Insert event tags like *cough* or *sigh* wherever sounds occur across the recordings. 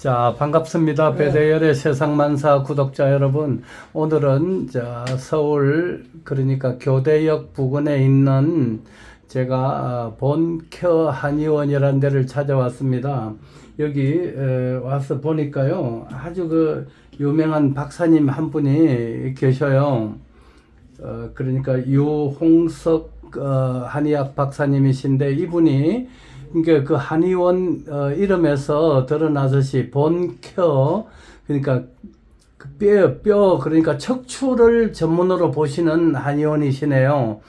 자, 반갑습니다. 배대열의 세상만사 구독자 여러분. 오늘은 자, 서울 그러니까 교대역 부근에 있는 제가 아, 본켜 한의원이라는 데를 찾아왔습니다. 여기 에, 와서 보니까요. 아주 그 유명한 박사님 한 분이 계셔요. 어, 그러니까 유홍석 어, 한의학 박사님이신데 이분이 그러니까 그 한의원 어, 이름에서 드러나듯이 본켜 그러니까 그 뼈, 뼈 그러니까 척추를 전문으로 보시는 한의원이시네요.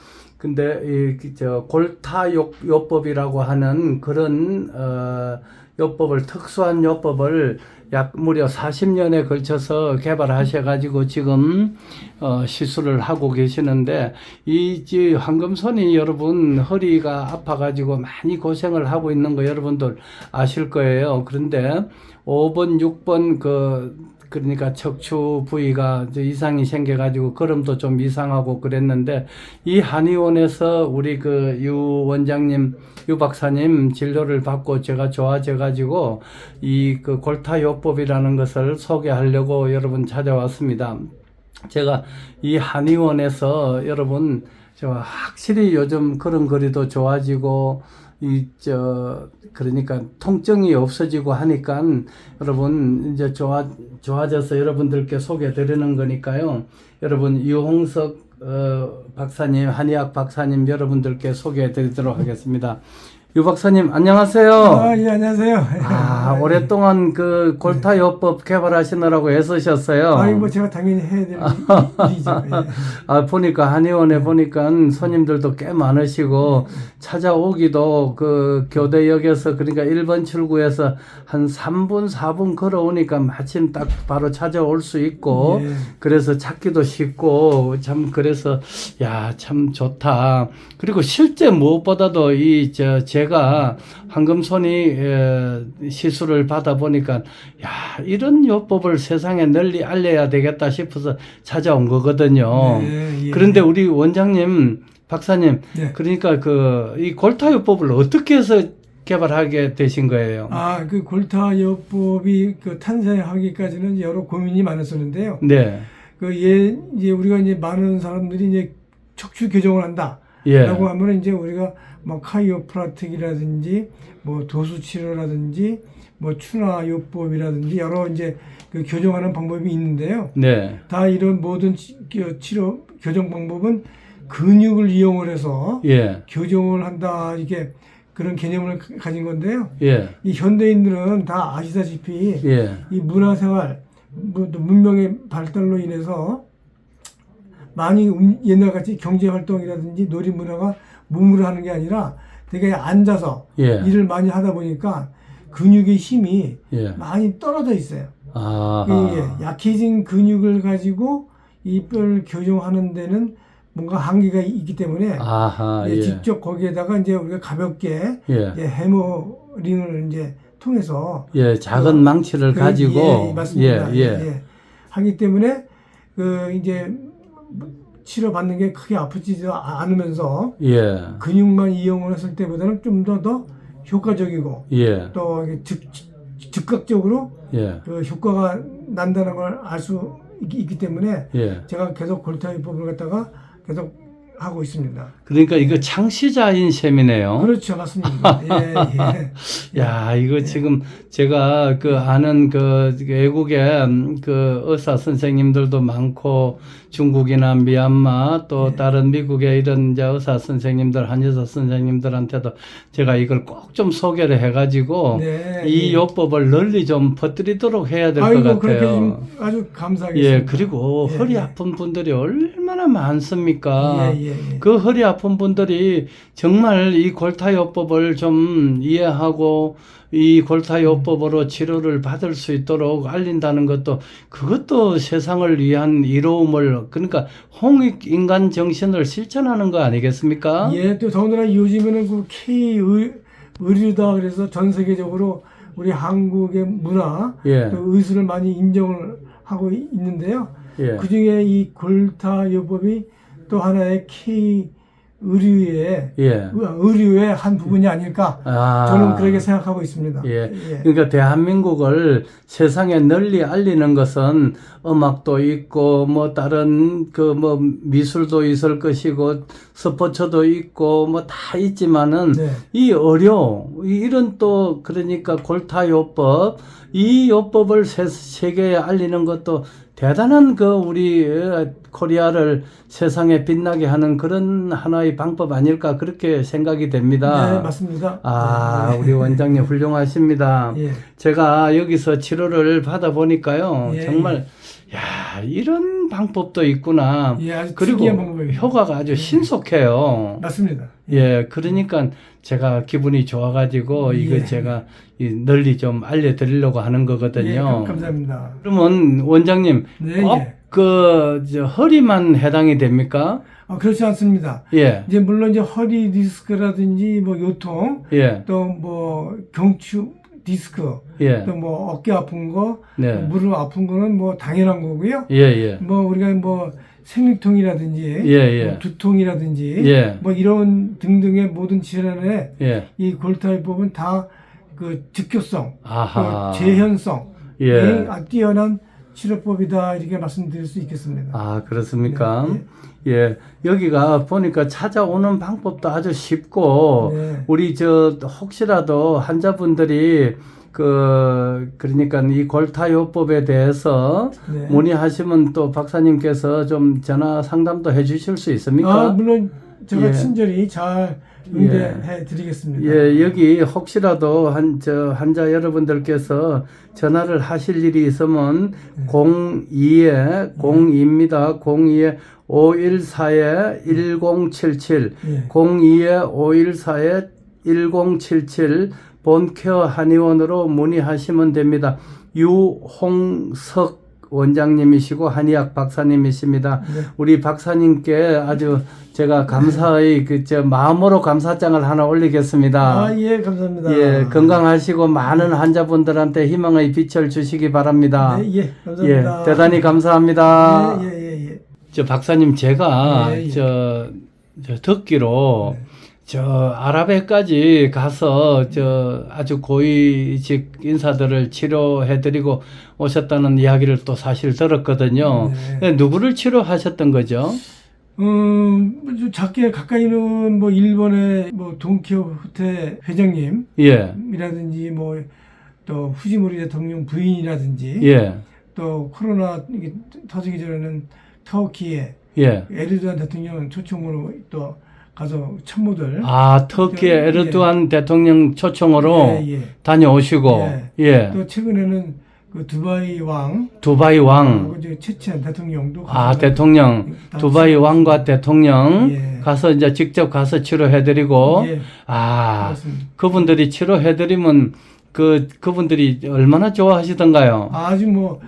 근데 이저 골타요 요법이라고 하는 그런 어 요법을 특수한 요법을 약 무려 40년에 걸쳐서 개발하셔 가지고 지금 어 시술을 하고 계시는데 이지 황금손이 여러분 허리가 아파 가지고 많이 고생을 하고 있는 거 여러분들 아실 거예요. 그런데 5번, 6번 그 그러니까 척추 부위가 이상이 생겨가지고 걸음도 좀 이상하고 그랬는데 이 한의원에서 우리 그 유 원장님, 유 박사님 진료를 받고 제가 좋아져가지고 이 그 골타요법이라는 것을 소개하려고 여러분 찾아왔습니다. 제가 이 한의원에서 여러분 저 확실히 요즘 걸음걸이도 좋아지고 이 저 그러니까 통증이 없어지고 하니까 여러분 이제 좋아 좋아져서 여러분들께 소개해 드리는 거니까요. 여러분 유홍석 어, 박사님 한의학 박사님 여러분들께 소개해 드리도록 하겠습니다. 유 박사님 안녕하세요. 아, 예, 안녕하세요. 아, 오랫동안 그 골타요법 개발하시느라고 애쓰셨어요. 아이, 뭐 제가 당연히 해야 될 *laughs* 일이죠. 예. 아, 보니까 한의원에 보니까 손님들도 꽤 많으시고 찾아오기도 그 교대역에서 그러니까 1번 출구에서 한 3분, 4분 걸어오니까 마침 딱 바로 찾아올 수 있고 예. 그래서 찾기도 쉽고 참 그래서 야, 참 좋다. 그리고 실제 무엇보다도 이 저 제가 황금손이 에, 시술을 받아 보니까 야, 이런 요법을 세상에 널리 알려야 되겠다 싶어서 찾아온 거거든요. 예, 예. 그런데 우리 원장님, 박사님, 네. 그러니까 그 이 골타요법을 어떻게 해서 개발하게 되신 거예요? 아, 그 골타요법이 그 탄생하기까지는 여러 고민이 많았었는데요. 네. 그 예, 이제 우리가 이제 많은 사람들이 이제 척추 교정을 한다. 예. 라고 하면 이제 우리가 뭐 카이오프라틱이라든지 뭐 도수 치료라든지 뭐 추나 요법이라든지 여러 이제 그 교정하는 방법이 있는데요. 네. 다 이런 모든 치- 그 치료 교정 방법은 근육을 이용을 해서 예. 교정을 한다 이게 그런 개념을 가- 가진 건데요. 예. 이 현대인들은 다 아시다시피 예. 이 문화생활 문명의 발달로 인해서 많이 음- 옛날같이 경제 활동이라든지 놀이 문화가 몸으로 하는 게 아니라 되게 앉아서 예. 일을 많이 하다 보니까 근육의 힘이 예. 많이 떨어져 있어요. 아. 이 약해진 근육을 가지고 이 뼈를 교정하는 데는 뭔가 한계가 있기 때문에 아하. 예. 직접 거기에다가 이제 우리가 가볍게 예. 이제 해머링을 이제 통해서 예. 작은 망치를 그, 가지고 예, 맞습니다. 예. 예. 하기 때문에 그 이제 치료 받는 게 크게 아프지도 않으면서 예. 근육만 이용을 했을 때보다는 좀 더 더 효과적이고 예. 또 이게 즉, 즉각적으로 예. 그 효과가 난다는 걸 알 수 있기 때문에 예. 제가 계속 골타이법을 갖다가 계속 하고 있습니다. 그러니까 이거 창시자인 셈이네요. 그렇죠, 맞습니다. *laughs* 예, 예. 야, 이거 지금 제가 그 아는 그 외국의 음, 그 의사 선생님들도 많고 중국이나 미얀마 또 네. 다른 미국의 이런 이제 의사 선생님들, 한의사 선생님들한테도 제가 이걸 꼭 좀 소개를 해가지고 네, 이 예. 요법을 널리 좀 퍼뜨리도록 해야 될 것 같아요. 좀 아주 감사하겠습니다. 예, 그리고 예, 허리 예. 아픈 분들이 얼 마나 많습니까? 예, 예, 예. 그 허리 아픈 분들이 정말 이 골타요법을 좀 이해하고 이 골타요법으로 치료를 받을 수 있도록 알린다는 것도 그것도 세상을 위한 이로움을 그러니까 홍익 인간 정신을 실천하는 거 아니겠습니까? 예, 또 더군다나 요즘에는 그 K 의, 의류다 그래서 전 세계적으로 우리 한국의 문화, 예. 또 의술을 많이 인정을 하고 이- 있는데요. 예. 그 중에 이 골타요법이 또 하나의 K 의류의 예. 의류의 한 부분이 아닐까 아. 저는 그렇게 생각하고 있습니다. 예. 그러니까 대한민국을 세상에 널리 알리는 것은 음악도 있고 뭐 다른 그 뭐 미술도 있을 것이고 스포츠도 있고 뭐 다 있지만은 네. 이 어려 이- 이런 또 그러니까 골타 요법 이 요법을 세, 세계에 알리는 것도 대단한 그 우리 어, 코리아를 세상에 빛나게 하는 그런 하나의 방법 아닐까 그렇게 생각이 됩니다. 네, 맞습니다. 아, 네. 우리 원장님 훌륭하십니다. 예. 제가 여기서 치료를 받아 보니까요. 예, 정말 야, 이런 방법도 있구나. 예, 아주 그리고. 효과가 아주 신속해요. 맞습니다. 예, 그러니까 제가 기분이 좋아가지고 이거 예. 제가 이 널리 좀 알려드리려고 하는 예, 거거든요. 감- 감사합니다. 그러면 원장님 네, 꼭 예. 그, 저, 허리만 해당이 됩니까? 아, 그렇지 않습니다. 예, 이제 물론 이제 허리 디스크라든지 뭐 요통 예, 또뭐 경추 디스크 예, 또 뭐 어깨 아픈 거 네. 무릎 아픈 거는 뭐 당연한 거고요. 예, 예, 뭐 우리가 뭐 생리통이라든지 예, 예. 뭐 두통이라든지 예. 뭐 이런 등등의 모든 질환에 예, 이 골타입법은 다 그 즉효성, 아하. 그 재현성, 예. 이 뛰어난 치료법이다 이렇게 말씀드릴 수 있겠습니다. 아, 그렇습니까? 네, 예, 여기가 보니까 찾아오는 방법도 아주 쉽고, 네. 우리 저, 혹시라도 환자분들이 그, 그러니까 이 골타요법에 대해서 네. 문의하시면 또 박사님께서 좀 전화 상담도 해 주실 수 있습니까? 아, 물론 제가 예. 친절히 잘 응대해 드리겠습니다. 예, 여기 혹시라도 한, 저, 환자 여러분들께서 전화를 하실 일이 있으면 02에, 02입니다. 02에 514에 1077, 예. 02에 514에 1077 본케어 한의원으로 문의하시면 됩니다. 유홍석 원장님이시고 한의학 박사님이십니다. 네. 우리 박사님께 아주 제가 감사의 그저 마음으로 감사장을 하나 올리겠습니다. 아, 예, 감사합니다. 예, 건강하시고 많은 환자분들한테 희망의 빛을 주시기 바랍니다. 네, 예, 감사합니다. 예, 대단히 감사합니다. 예, 예, 예, 예. 저 박사님 제가 예, 예. 저, 저 듣기로 저 아랍에까지 가서 저 아주 고위직 인사들을 치료해드리고 오셨다는 이야기를 또 사실 들었거든요. 네. 예, 누구를 치료하셨던 거죠? 음, 뭐좀 작게 가까이는 뭐 일본의 뭐 돈키호테 회장님 예, 이라든지 뭐 또 후지모리 대통령 부인이라든지 예, 또 코로나 터지기 전에는 터키의 예. 에르도안 대통령 초청으로 또 가서 참모들 아, 터키의 예. 에르도안 대통령 초청으로 예, 예. 다녀오시고, 예. 예. 또 최근에는 그 두바이 왕 두바이 왕, 그리고 이제 체첸 대통령도 아, 가서 대통령, 다 두바이 왕과 대통령 예. 가서 이제 직접 가서 치료해드리고, 예, 아, 그렇습니다. 그분들이 치료해드리면 그, 그분들이 얼마나 좋아하시던가요? 아주 뭐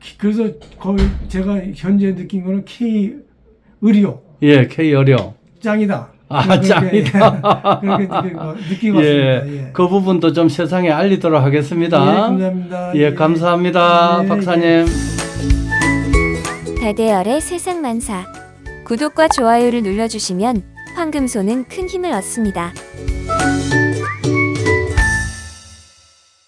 기- 그래서 거의 제가 현재 느낀 거는 K 의료 예, K 어려. 짱이다. 아, 짱이다. 그렇게 느끼고, 느끼고 예, *laughs* 왔습니다. 예. 그 부분도 좀 세상에 알리도록 예, 하겠습니다. 감사합니다. 예, 감사합니다, 예, 박사님. 대대열의 세상 만사. 구독과 좋아요를 눌러주시면 황금소는 큰 힘을 얻습니다.